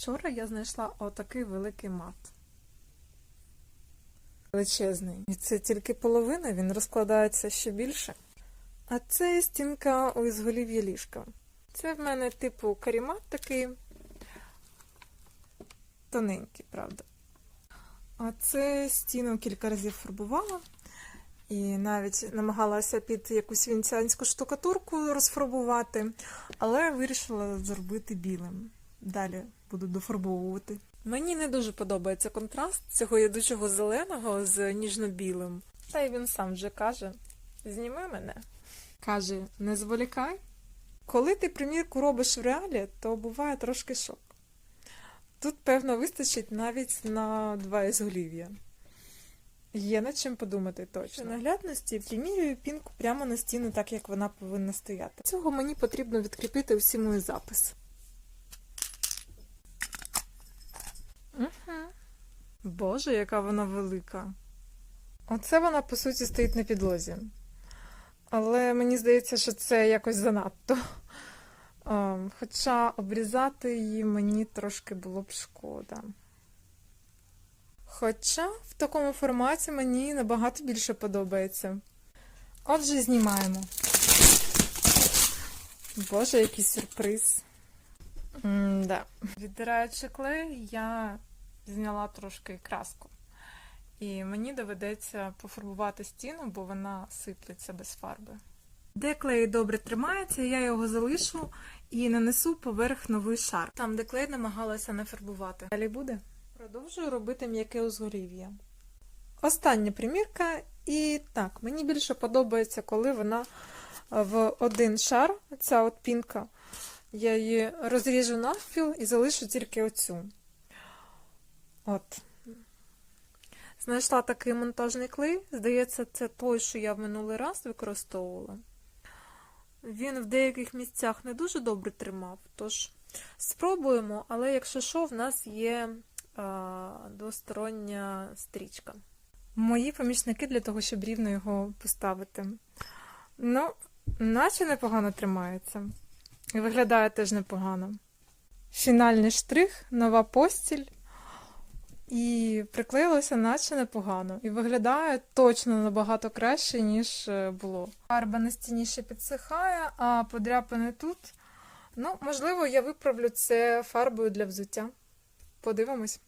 Вчора я знайшла отакий великий мат. Величезний. І це тільки половина, він розкладається ще більше. А це стінка у ізголів'я ліжка. Це в мене типу карімат такий тоненький, правда. А це стіну кілька разів фарбувала. І навіть намагалася під якусь венеціанську штукатурку розфарбувати, але вирішила зробити білим. Далі буду дофарбовувати. Мені не дуже подобається контраст цього ядучого зеленого з ніжно-білим. Та й він сам вже каже: зніми мене. Каже, не зволікай. Коли ти примірку робиш в реалі, то буває трошки шок. Тут, певно, вистачить навіть на два ізголів'я. Є над чим подумати точно. Наглядності примірюю пінку прямо на стіну, так як вона повинна стояти. Цього мені потрібно відкріпити всі мої записи. Боже, яка вона велика. Оце вона, по суті, стоїть на підлозі. Але мені здається, що це якось занадто. Ем, Хоча обрізати її мені трошки було б шкода. Хоча в такому форматі мені набагато більше подобається. Отже, знімаємо. Боже, який сюрприз. М-да. Віддираючи клей, я зняла трошки краску. І мені доведеться пофарбувати стіну, бо вона сиплеться без фарби. Де клей добре тримається, я його залишу і нанесу поверх новий шар. Там, де клей намагалася не фарбувати. Далі буде? Продовжую робити м'яке узгорів'я. Остання примірка, і так, мені більше подобається, коли вона в один шар, ця от пінка, я її розріжу навпіл і залишу тільки оцю. От. Знайшла такий монтажний клей. Здається, це той, що я в минулий раз використовувала. Він в деяких місцях не дуже добре тримав, тож спробуємо, але якщо що, в нас є а, двостороння стрічка. Мої помічники для того, щоб рівно його поставити. Ну, наче непогано тримається. І виглядає теж непогано. Фінальний штрих, нова постіль. І приклеїлося наче непогано. І виглядає точно набагато краще, ніж е, було. Фарба на стіні ще підсихає, а подряпини тут. Ну, можливо, я виправлю це фарбою для взуття. Подивимось.